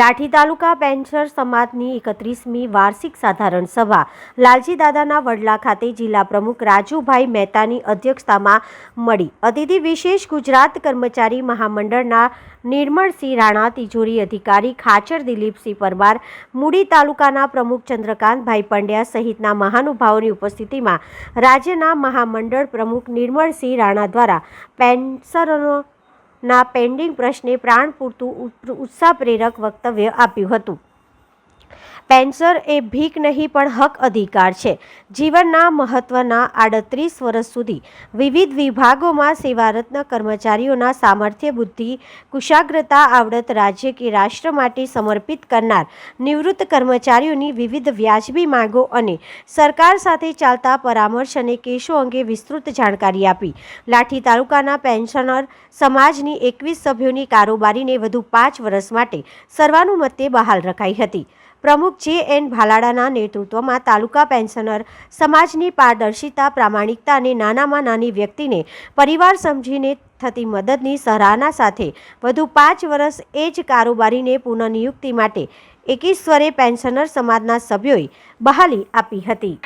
લાઠી તાલુકા પેન્શર સમાજની એકત્રીસમી વાર્ષિક સાધારણ સભા. લાલજી દાદાના વડલા ખાતે જિલ્લા પ્રમુખ રાજુભાઈ મહેતાની અધ્યક્ષતામાં મળી. અતિથિ વિશેષ ગુજરાત કર્મચારી મહામંડળના નિર્મળસિંહ રાણા, તિજોરી અધિકારી ખાચર દિલીપસિંહ પરમાર, મૂડી તાલુકાના પ્રમુખ ચંદ્રકાંતભાઈ પંડ્યા સહિતના મહાનુભાવોની ઉપસ્થિતિમાં રાજ્યના મહામંડળ પ્રમુખ નિર્મળસિંહ રાણા દ્વારા પેન્શનરો ના પેન્ડિંગ પ્રશ્ને પ્રાણ પૂરતું ઉત- ઉત્સાહપ્રેરક વક્તવ્ય આપ્યું હતું. પેન્સર એ ભીખ નહીં પણ હક અધિકાર છે. જીવનના મહત્વના આડત્રીસ વર્ષ સુધી વિવિધ વિભાગોમાં સેવારત્ન કર્મચારીઓના સામર્થ્ય, બુદ્ધિ, કુશાગ્રતા આવડત રાજ્ય કે રાષ્ટ્ર માટે સમર્પિત કરનાર નિવૃત્ત કર્મચારીઓની વિવિધ વ્યાજબી માંગો અને સરકાર સાથે ચાલતા પરામર્શ અને કેસો અંગે વિસ્તૃત જાણકારી આપી. લાઠી તાલુકાના પેન્શનર સમાજની એકવીસ સભ્યોની કારોબારીને વધુ પાંચ વર્ષ માટે સર્વાનુમતે બહાલ રખાઈ હતી. પ્રમુખ જે એન ભાલાડાના નેતૃત્વમાં તાલુકા પેન્શનર સમાજની પારદર્શિતા, પ્રામાણિકતા અને નાનામાં નાની વ્યક્તિને પરિવાર સમજીને થતી મદદની સરાહના સાથે વધુ પાંચ વર્ષ એ જ કારોબારીને પુનઃનિયુક્તિ માટે એકેશ્વરે પેન્શનર સમાજના સભ્યોએ બહાલી આપી હતી.